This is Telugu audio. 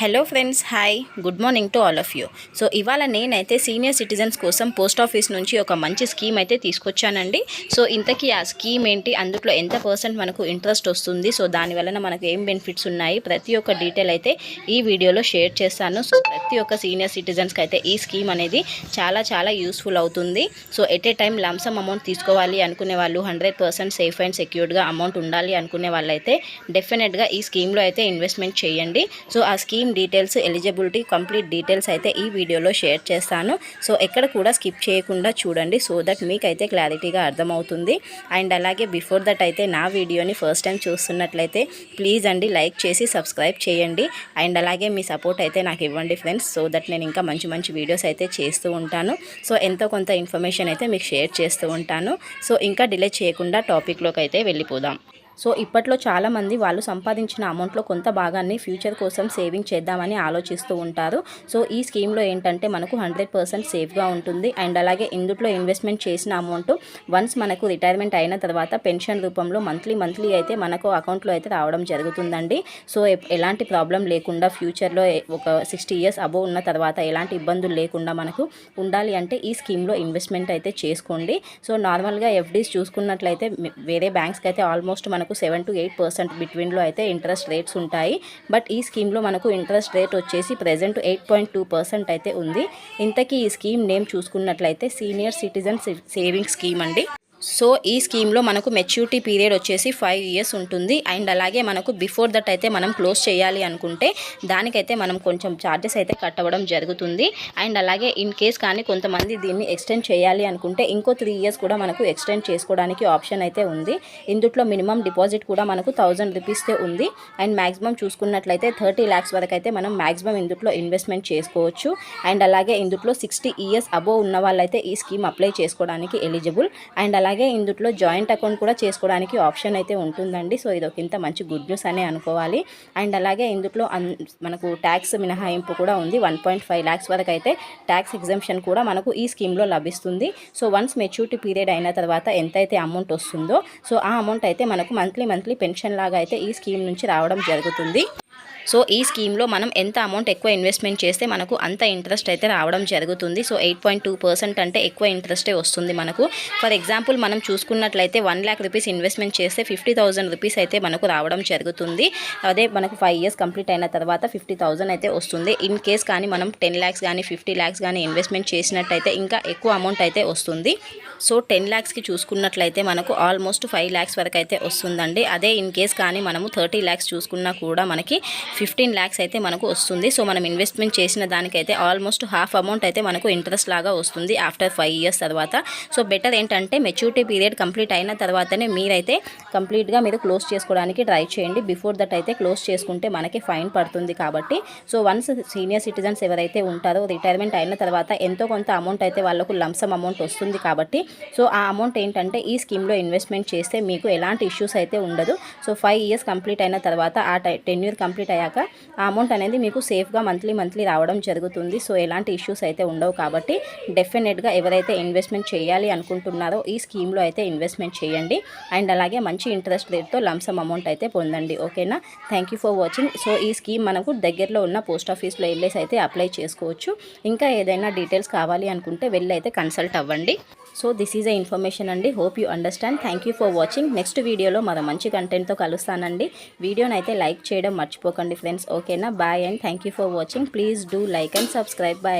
Hello friends hi good morning to all of you so ఇవాళ నేనైతే సీనియర్ సిటిజన్స్ కోసం పోస్ట్ ఆఫీస్ నుంచి ఒక మంచి స్కీమ్ అయితే తీసుకొచ్చానండి. సో ఇంతకీ ఆ స్కీమ్ ఏంటి? అందులో ఎంత పర్సెంట్ మనకు ఇంట్రెస్ట్ వస్తుంది? సో దాని వలన మనకు ఏం బెనిఫిట్స్ ఉన్నాయి? ప్రతి ఒక్క డీటెయిల్ అయితే ఈ వీడియోలో షేర్ చేస్తాను. సో ప్రతి ఒక్క సీనియర్ సిటిజన్స్కి అయితే ఈ స్కీమ్ అనేది చాలా చాలా యూస్ఫుల్ అవుతుంది. So at a time lump sum amount తీసుకోవాలి అనుకునే వాళ్ళు హండ్రెడ్ పర్సెంట్ సేఫ్ అండ్ సెక్యూర్డ్గా అమౌంట్ ఉండాలి అనుకునే వాళ్ళైతే డెఫినెట్గా ఈ స్కీమ్లో అయితే ఇన్వెస్ట్మెంట్ చేయండి. సో ఆ scheme details eligibility complete details అయితే ఈ వీడియోలో షేర్ చేస్తాను. సో ఎక్కడ కూడా స్కిప్ చేయకుండా చూడండి సో దట్ మీకైతే క్లారిటీగా అర్థమవుతుంది. అండ్ అలాగే బిఫోర్ దట్ అయితే నా వీడియోని ఫస్ట్ టైం చూస్తున్నట్లయితే ప్లీజ్ అండి లైక్ చేసి సబ్స్క్రైబ్ చేయండి. అండ్ అలాగే మీ సపోర్ట్ అయితే నాకు ఇవ్వండి ఫ్రెండ్స్ సో దట్ నేను ఇంకా మంచి మంచి వీడియోస్ అయితే చేస్తూ ఉంటాను. సో ఎంతో కొంత ఇన్ఫర్మేషన్ అయితే మీకు షేర్ చేస్తూ ఉంటాను. సో ఇంకా డిలే చేయకుండా టాపిక్లోకి అయితే వెళ్ళిపోదాం. సో ఇప్పట్లో చాలామంది వాళ్ళు సంపాదించిన అమౌంట్లో కొంత భాగాన్ని ఫ్యూచర్ కోసం సేవింగ్ చేద్దామని ఆలోచిస్తూ ఉంటారు. సో ఈ స్కీమ్లో ఏంటంటే మనకు హండ్రెడ్ పర్సెంట్ సేఫ్గా ఉంటుంది. అండ్ అలాగే ఇందుట్లో ఇన్వెస్ట్మెంట్ చేసిన అమౌంట్ వన్స్ మనకు రిటైర్మెంట్ అయిన తర్వాత పెన్షన్ రూపంలో మంత్లీ మంత్లీ అయితే మనకు అకౌంట్లో అయితే రావడం జరుగుతుందండి. సో ఎలాంటి ప్రాబ్లం లేకుండా ఫ్యూచర్లో ఒక సిక్స్టీ ఇయర్స్ అబోవ్ ఉన్న తర్వాత ఎలాంటి ఇబ్బందులు లేకుండా మనకు ఉండాలి అంటే ఈ స్కీమ్లో ఇన్వెస్ట్మెంట్ అయితే చేసుకోండి. సో నార్మల్గా ఎఫ్డీస్ చూసుకున్నట్లయితే వేరే బ్యాంక్స్కి అయితే ఆల్మోస్ట్ మనకు సెవెన్ టు ఎయిట్ పర్సెంట్ బిట్వీన్లో అయితే ఇంట్రెస్ట్ రేట్స్ ఉంటాయి. బట్ ఈ స్కీమ్లో మనకు ఇంట్రెస్ట్ రేట్ వచ్చేసి present eight point two percent అయితే ఉంది. ఇంతకీ ఈ స్కీమ్ నేమ్ చూసుకున్నట్లయితే సీనియర్ సిటిజన్ సేవింగ్ స్కీమ్ అండి. సో ఈ స్కీమ్లో మనకు మెచ్యూరిటీ పీరియడ్ వచ్చేసి ఫైవ్ ఇయర్స్ ఉంటుంది. అండ్ అలాగే మనకు బిఫోర్ దట్ అయితే మనం క్లోజ్ చేయాలి అనుకుంటే దానికైతే మనం కొంచెం ఛార్జెస్ అయితే కట్టవడం జరుగుతుంది. అండ్ అలాగే ఇన్ కేస్ కానీ కొంతమంది దీన్ని ఎక్స్టెండ్ చేయాలి అనుకుంటే ఇంకో త్రీ ఇయర్స్ కూడా మనకు ఎక్స్టెండ్ చేసుకోవడానికి ఆప్షన్ అయితే ఉంది. ఇందులో మినిమం డిపాజిట్ కూడా మనకు థౌజండ్ రూపీస్తే ఉంది. అండ్ మ్యాక్సిమం చూసుకున్నట్లయితే థర్టీ ల్యాక్స్ వరకు అయితే మనం మ్యాక్సిమం ఇందులో ఇన్వెస్ట్మెంట్ చేసుకోవచ్చు. అండ్ అలాగే ఇందులో సిక్స్టీ ఇయర్స్ అబోవ్ ఉన్న వాళ్ళైతే ఈ స్కీమ్ అప్లై చేసుకోవడానికి ఎలిజిబుల్. అండ్ అలాగే అలాగే ఇందులో జాయింట్ అకౌంట్ కూడా చేసుకోవడానికి ఆప్షన్ అయితే ఉంటుందండి. సో ఇది ఒక ఇంత మంచి గుడ్ న్యూస్ అనే అనుకోవాలి. అండ్ అలాగే ఇందులో అన్ మనకు ట్యాక్స్ మినహాయింపు కూడా ఉంది. వన్ పాయింట్ ఫైవ్ ల్యాక్స్ వరకు అయితే ట్యాక్స్ ఎగ్జామ్షన్ కూడా మనకు ఈ స్కీమ్లో లభిస్తుంది. సో వన్స్ మెచ్యూరిటీ పీరియడ్ అయిన తర్వాత ఎంతైతే అమౌంట్ వస్తుందో సో ఆ అమౌంట్ అయితే మనకు మంత్లీ మంత్లీ పెన్షన్ లాగా అయితే ఈ స్కీమ్ నుంచి రావడం జరుగుతుంది. సో ఈ స్కీమ్లో మనం ఎంత అమౌంట్ ఎక్కువ ఇన్వెస్ట్మెంట్ చేస్తే మనకు అంత ఇంట్రెస్ట్ అయితే రావడం జరుగుతుంది. So eight point two percent అంటే ఎక్కువ ఇంట్రెస్టే వస్తుంది మనకు. ఫర్ ఎగ్జాంపుల్ మనం చూసుకున్నట్లయితే వన్ ల్యాక్ రూపీస్ ఇన్వెస్ట్మెంట్ చేస్తే ఫిఫ్టీ థౌసండ్ రూపీస్ అయితే మనకు రావడం జరుగుతుంది. అదే మనకు ఫైవ్ ఇయర్స్ కంప్లీట్ అయిన తర్వాత ఫిఫ్టీ థౌసండ్ అయితే వస్తుంది. ఇన్ కేస్ కానీ మనం టెన్ ల్యాక్స్ కానీ ఫిఫ్టీ ల్యాక్స్ కానీ ఇన్వెస్ట్మెంట్ చేసినట్టయితే ఇంకా ఎక్కువ అమౌంట్ అయితే వస్తుంది. సో టెన్ ల్యాక్స్కి చూసుకున్నట్లయితే మనకు ఆల్మోస్ట్ ఫైవ్ ల్యాక్స్ వరకు అయితే వస్తుందండి. అదే ఇన్ కేస్ కానీ మనము థర్టీ ల్యాక్స్ చూసుకున్నా కూడా మనకి ఫిఫ్టీన్ ల్యాక్స్ అయితే మనకు వస్తుంది. సో మనం ఇన్వెస్ట్మెంట్ చేసిన దానికైతే ఆల్మోస్ట్ హాఫ్ అమౌంట్ అయితే మనకు ఇంట్రెస్ట్ లాగా వస్తుంది ఆఫ్టర్ ఫైవ్ ఇయర్స్ తర్వాత. సో బెటర్ ఏంటంటే మెచ్యూరిటీ పీరియడ్ కంప్లీట్ అయిన తర్వాతనే మీరైతే కంప్లీట్గా మీరు క్లోజ్ చేసుకోవడానికి ట్రై చేయండి. బిఫోర్ దట్ అయితే క్లోజ్ చేసుకుంటే మనకి ఫైన్ పడుతుంది కాబట్టి. సో వన్స్ సీనియర్ సిటిజన్స్ ఎవరైతే ఉంటారో రిటైర్మెంట్ అయిన తర్వాత ఎంతో కొంత అమౌంట్ అయితే వాళ్ళకు లంసమ్ అమౌంట్ వస్తుంది కాబట్టి. సో ఆ అమౌంట్ ఏంటంటే ఈ స్కీమ్లో ఇన్వెస్ట్మెంట్ చేస్తే మీకు ఎలాంటి ఇష్యూస్ అయితే ఉండదు. సో ఫైవ్ ఇయర్స్ కంప్లీట్ అయిన తర్వాత ఆ టెన్యూర్ ఇయర్ కంప్లీట్ అయ్యాక ఆ అమౌంట్ అనేది మీకు సేఫ్గా మంత్లీ మంత్లీ రావడం జరుగుతుంది. సో ఎలాంటి ఇష్యూస్ అయితే ఉండవు కాబట్టి డెఫినెట్గా ఎవరైతే ఇన్వెస్ట్మెంట్ చేయాలి అనుకుంటున్నారో ఈ స్కీమ్లో అయితే ఇన్వెస్ట్మెంట్ చేయండి. అండ్ అలాగే మంచి ఇంట్రెస్ట్ రేట్తో లంసమ్ అమౌంట్ అయితే పొందండి. ఓకేనా thank you for watching so ఈ స్కీమ్ మనకు దగ్గరలో ఉన్న పోస్ట్ ఆఫీస్లో వెళ్ళేసి అయితే అప్లై చేసుకోవచ్చు. ఇంకా ఏదైనా డీటెయిల్స్ కావాలి అనుకుంటే వెళ్ళి అయితే కన్సల్ట్ అవ్వండి. So this is a information అండి. Hope you understand thank you for watching next వీడియోలో మరో మంచి కంటెంట్తో కలుస్తానండి. వీడియోని అయితే లైక్ చేయడం మర్చిపోకండి. ఫ్రెండ్స్ ఓకేనా bye and thank you for watching please do like and subscribe bye